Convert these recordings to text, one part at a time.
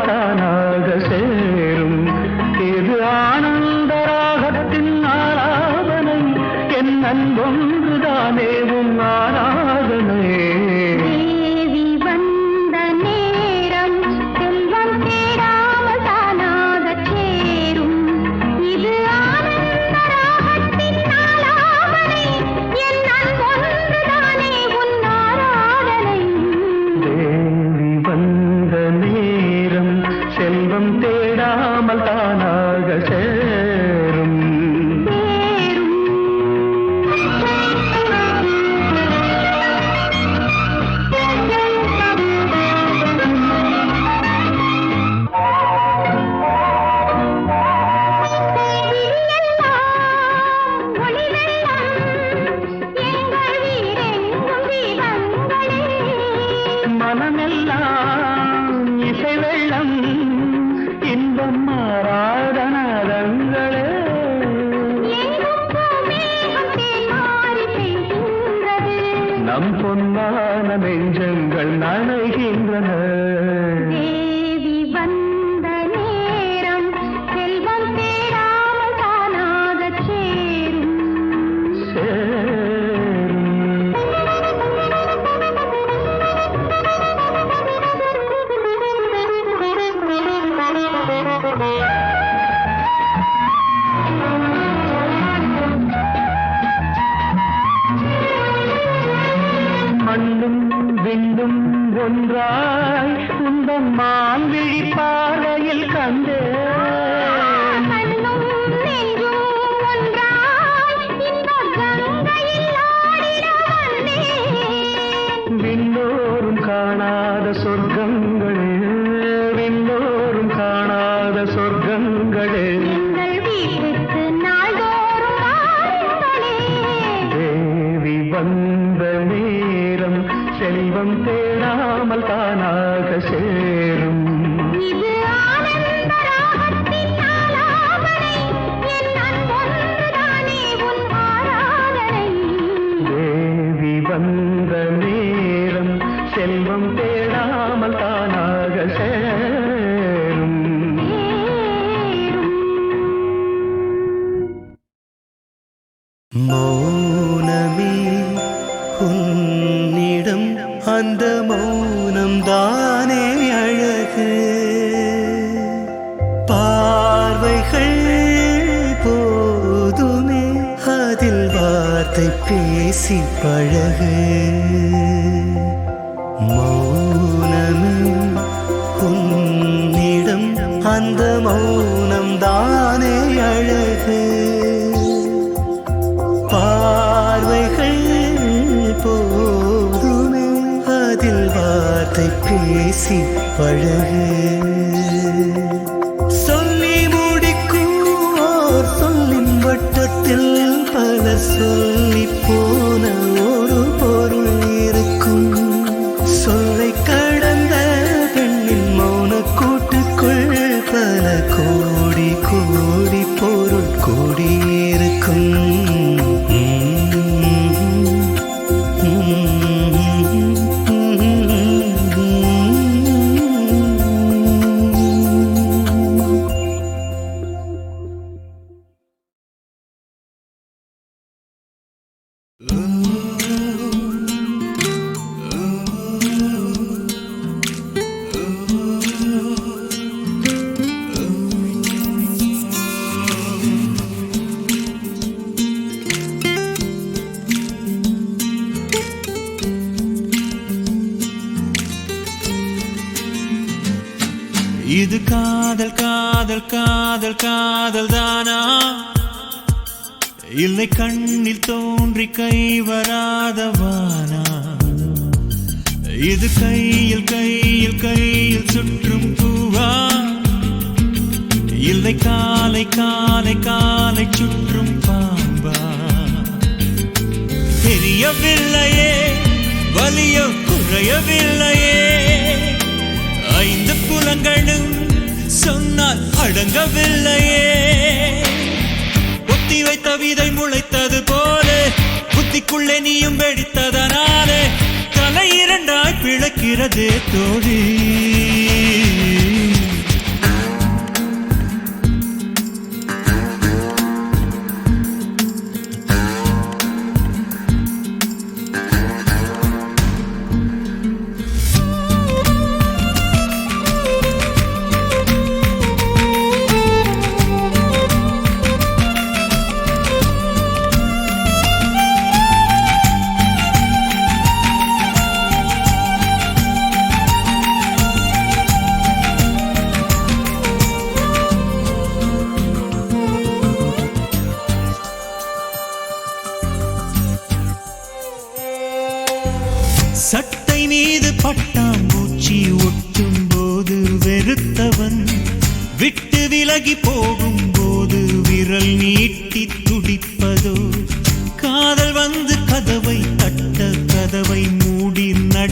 காணா அந்த மான் விழி பாறையில் மௌனமே உன்னிடம் அந்த மௌனம் தானே அழகு. பார்வைகள் போதுமே அதில் வார்த்தை பேசி பழகு. பேசி பழகு. சொல்லி முடிக்கும் சொல்லின் வட்டத்தில் பல சொல். இது காதல் காதல் காதல் காதல் தானா? இல்லை கண்ணில் தோன்றி கை வராதவானா இது கையில் கையில் கையில் சுற்றும் பூவா? இல்லை காலை காலை காலை சுற்றும் பாம்பா? தெரியவில்லையே வலிய குறையவில்லையே? புலங்களும் சொன்னால் அடங்கவில்லையே. ஒத்தி வைத்த விதை முளைத்தது போல புத்திக்குள்ளே நீயும் வெடித்ததனாலே தலை இரண்டாய் பிளக்கிறதே தோழி.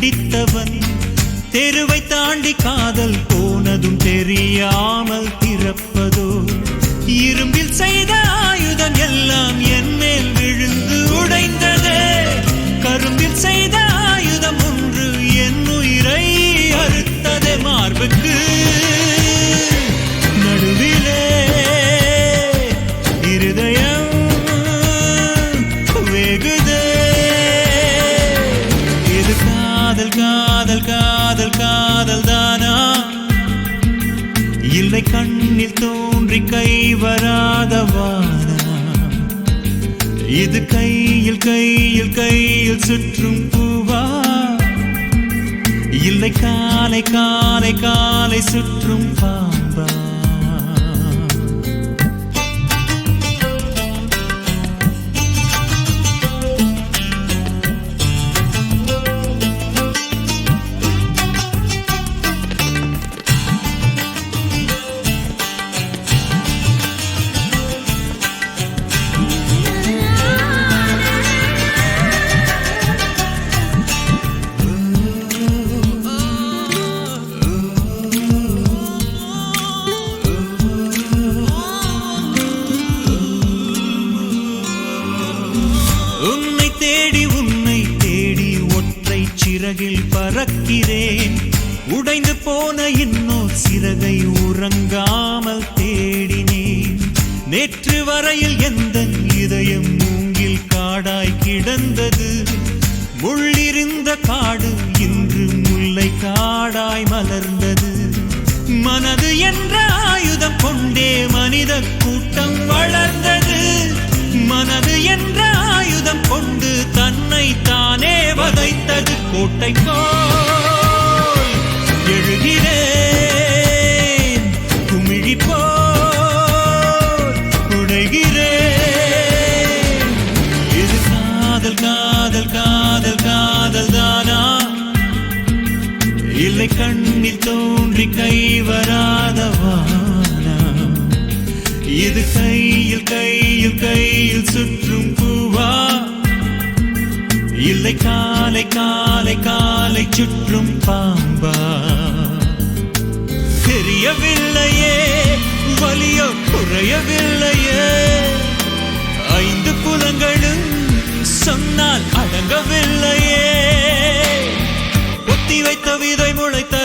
பிடித்தவன் தெருவை தாண்டி காதல் போனதும் தெரியாமல் திறப்பதோ. இரும்பில் செய்த ஆயுதம் எல்லாம் என் கை வராதவானா இது கையில் கையில் கையில் சுற்றும் பூவா? இல்லை காலை காலை காலை சுற்றும் பா கிடந்தது. முள்ளிருந்த காடு இன்று முல்லை காடாய் மலர்ந்தது. மனது என்ற ஆயுதம் கொண்டே மனித கூட்டம் வளர்ந்தது. மனது என்ற ஆயுதம் கொண்டு தன்னை தானே வதைத்தது கோட்டை போல் தோன்றி கை வராதவானா இது கையில் கையில் கையில் சுற்றும் பூவா? இல்லை காலை காலை காலை சுற்றும் பாம்பா? தெரியவில்லையே வலியோ குறையவில்லையே. ஐந்து புலங்களும் சொன்னால் அடங்கவில்லையே. ஒத்தி வைத்த விதை முளைத்த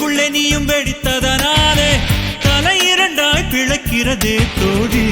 எனக்குள்ளே நீயும் வெடித்ததனாலே தலை இரண்டாய் பிழைக்கிறதே தோழி.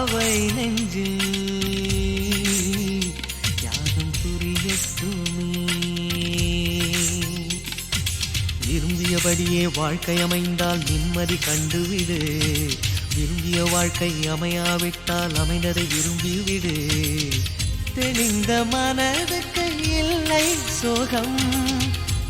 பாவை நெஞ்சில் யாகம் புரியட்டுமே விரும்பியபடியே வாழ்க்கை அமைந்தால் நிம்மதி கண்டுவிடு. விரும்பிய வாழ்க்கை அமையாவிட்டால் அமைந்ததை விரும்பிவிடு. தெளிந்த மனதுக்கு இல்லை சோகம்.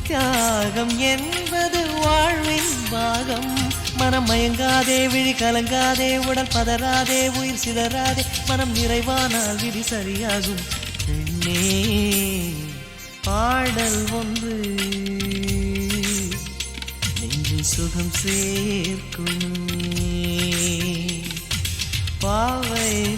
தியாகம் என்பது வாழ்வின் பாகம். மனம் மயங்காதே விழி கலங்காதே உடல் பதறாதே உயிர் சிதறாதே மனம் நிறைவானால் விதி சரியாகும். பெண்ணே பாடல் ஒன்று. நெஞ்சில் சுகம் சேர்க்கும் பாவை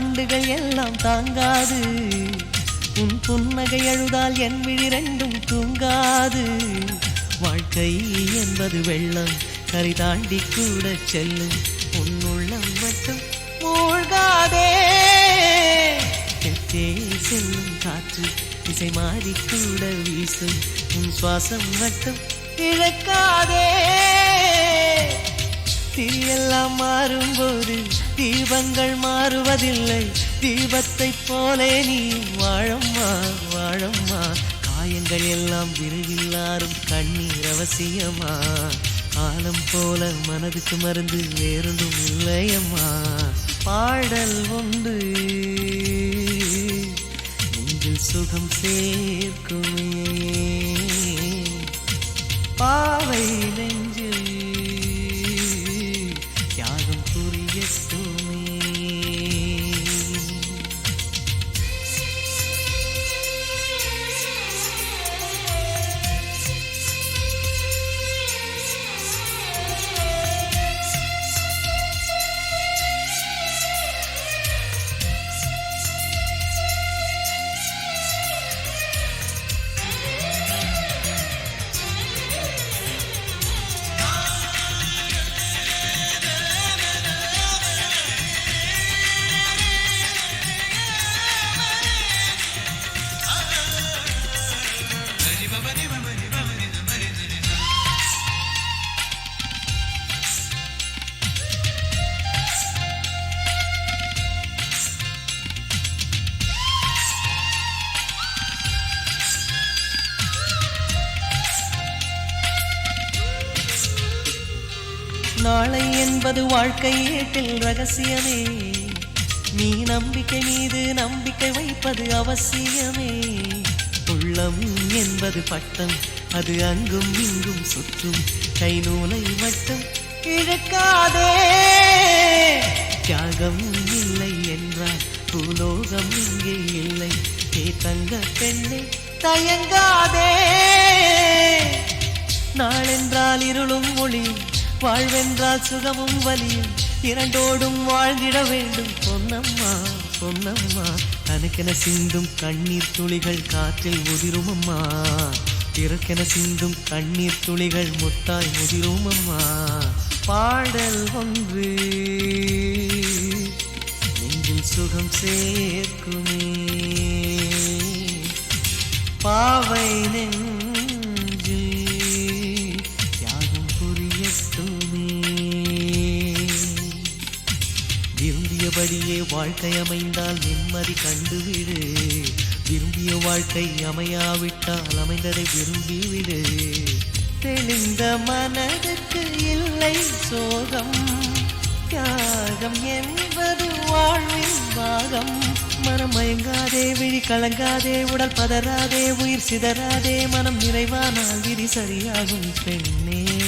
வண்டுகள் எல்லாம் தாங்காது. உன் புன்னகை அழுதால் என் விழிரெண்டும் தூங்காது. வாழ்க்கை என்பது வெள்ளம் கரை தாண்டி கூட செல்லும். உன் உள்ளம் மட்டும் மூழ்காதே. தெற்கே செல்லும் காற்று திசை மாறி கூட வீசும். உன் சுவாசம் மட்டும் இழக்காதே. தீயெல்லாம் மாறும்போது தீபங்கள் மாறுவதில்லை. தீபத்தை போலே நீ வாழம்மா வாழம்மா. காயங்கள் எல்லாம் விரைவில் கண்ணீர் அவசியமா? காலம் போல மனதுக்கு மருந்து வேறொன்றும் இல்லையம்மா. பாடல் ஒன்று உங்கள் சுகம் சேர்க்குமே பாவை நாளை என்பது வாழ்க்கை ஏட்டில் ரகசியமே. நீ நம்பிக்கை மீது நம்பிக்கை வைப்பது அவசியமே. உள்ளம் என்பது பட்டம் அது அங்கும் இங்கும் சுற்றும். கை நூலை மட்டும் கிழக்காதே தியாகம் இல்லை என்றால் பூலோகம் இங்கே இல்லை. ஏ தங்க பெண்ணே தயங்காதே. நாளென்றால் இருளும் ஒளியும் வாழ்வென்றால் சுகமும் வலியும். இரண்டோடும் வாழ்ந்திட வேண்டும். பொன்னம்மா பொன்னம்மா தனக்கென சிந்தும் கண்ணீர் துளிகள் காற்றில் உதிரும் அம்மா பிறக்கென சிந்தும் கண்ணீர் துளிகள் முத்தாய் முதிரும் அம்மா பாடல் ஒன்று. நெஞ்சில் சுகம் சேர்க்குமே. பாவை நெஞ்சு வாழ்க்கை அமைந்தால் நிம்மதி கண்டுவிடு. விரும்பிய வாழ்க்கை அமையாவிட்டால் அமைந்ததை விரும்பிவிடு. தெளிந்த மனதுக்கு இல்லை சோகம். தியாகம் என்பது வாழ்வின் பாகம். மனம் மயங்காதே விழி கலங்காதே உடல் பதறாதே உயிர் சிதறாதே மனம் நிறைவானால் விதி சரியாகும் பெண்ணே.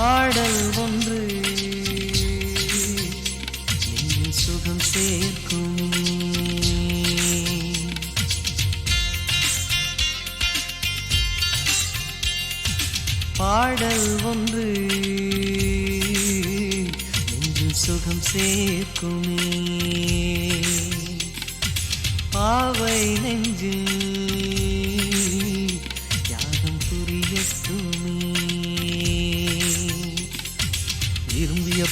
பாடல் ஒன்று. சுகம் செய்ய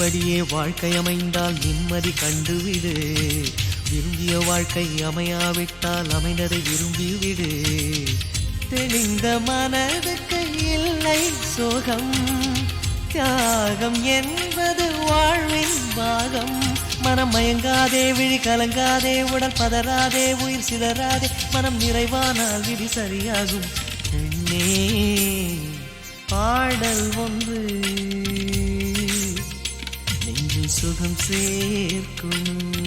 விரும்பியபடியே வாழ்க்கை அமைந்தால் நிம்மதி கண்டுவிடு. விரும்பிய வாழ்க்கை அமையாவிட்டால் அமைந்ததை விரும்பிவிடு. தெளிந்த மனதுக்கு இல்லை சோகம். தியாகம் என்பது வாழ்வின் பாகம். மனம் மயங்காதே விழி கலங்காதே உடல் பதறாதே உயிர் சிதறாதே மனம் நிறைவானால் விதி சரியாகும். பெண்ணே பாடல் ஒன்று. நெஞ்சில் சுகம் சேர்க்கும்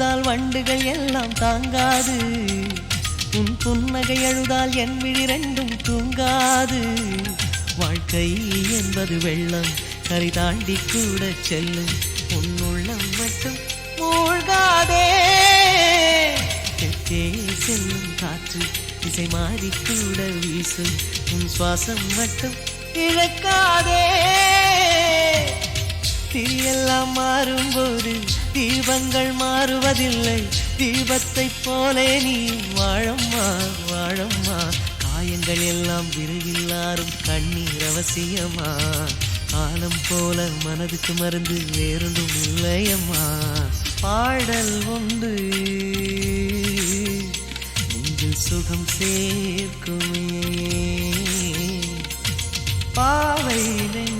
அழுதால் வண்டுகள் எல்லாம் தாங்காது. உன் புன்னகை அழுதால் என் விழிரெண்டும் தூங்காது. வாழ்க்கை என்பது வெள்ளம் கரை தாண்டி கூட செல்லும். உன்னுள்ளம் மட்டும் மூழ்காதே. தெற்கே செல்லும் காற்று திசை மாறி கூட வீசும். உன் சுவாசம் மட்டும் இழக்காதே. தீயெல்லாம் மாறும்போது தீபங்கள் மாறுவதில்லை. தீபத்தை போலே நீ வாழம்மா வாழம்மா. காயங்கள் எல்லாம் விரைவில்லாரும் கண்ணீர் அவசியமா? காலம் போல மனதுக்கு மருந்து வேறொன்றும் இல்லையம்மா. பாடல் ஒன்று. நெஞ்சில் சுகம் சேர்க்குமே. பாவை நெஞ்சு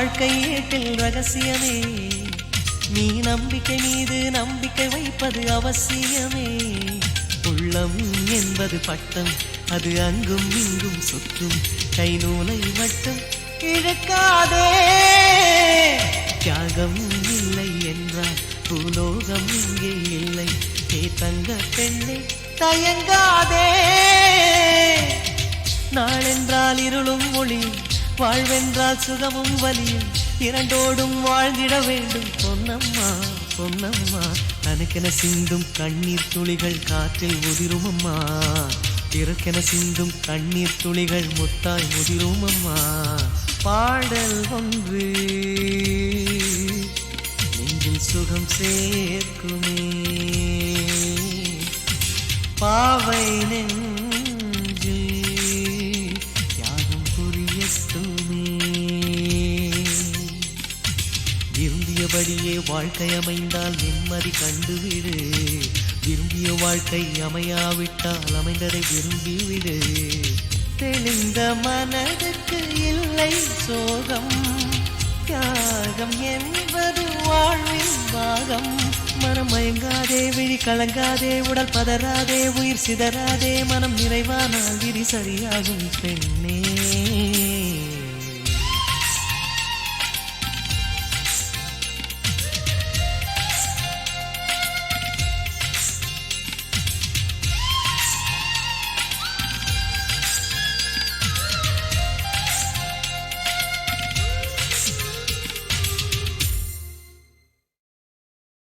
வாழ்க்கை ஏட்டில் ரகசியமே. நீ நம்பிக்கை மீது நம்பிக்கை வைப்பது அவசியமே. உள்ளம் என்பது பட்டம் அது அங்கும் இங்கும் சுற்றும். கை நூலை மட்டும் இழுக்காதே. தியாகம் இல்லை என்றால் பூலோகம் இங்கே இல்லை. ஏ தங்க பெண்ணே தயங்காதே. நாளென்றால் இருளும் ஒளி வாழ்வென்றால் சுகமும் வலியும். இரண்டோடும் வாழ்ந்திட வேண்டும். பொன்னம்மா பொன்னம்மா தனக்கென சிந்தும் கண்ணீர் துளிகள் காற்றில் உதிரும் அம்மா பிறக்கென சிந்தும் கண்ணீர் துளிகள் முத்தாய் முதிரும் அம்மா பாடல் ஒன்று. நெஞ்சில் சுகம் சேர்க்குமே. பாவை நெஞ்சு விரும்பியபடியே வாழ்க்கை அமைந்தால் நிம்மதி கண்டுவிடு. விரும்பிய வாழ்க்கை அமையாவிட்டால் அமைந்ததை விரும்பிவிடு. தெளிந்த மனதுக்கு இல்லை சோகம். தியாகம் என்பது வாழ்வின் பாகம். மனம் மயங்காதே விழி கலங்காதே உடல் பதறாதே உயிர் சிதறாதே மனம் நிறைவானால் விரி சரியாகும் பெண்ணே.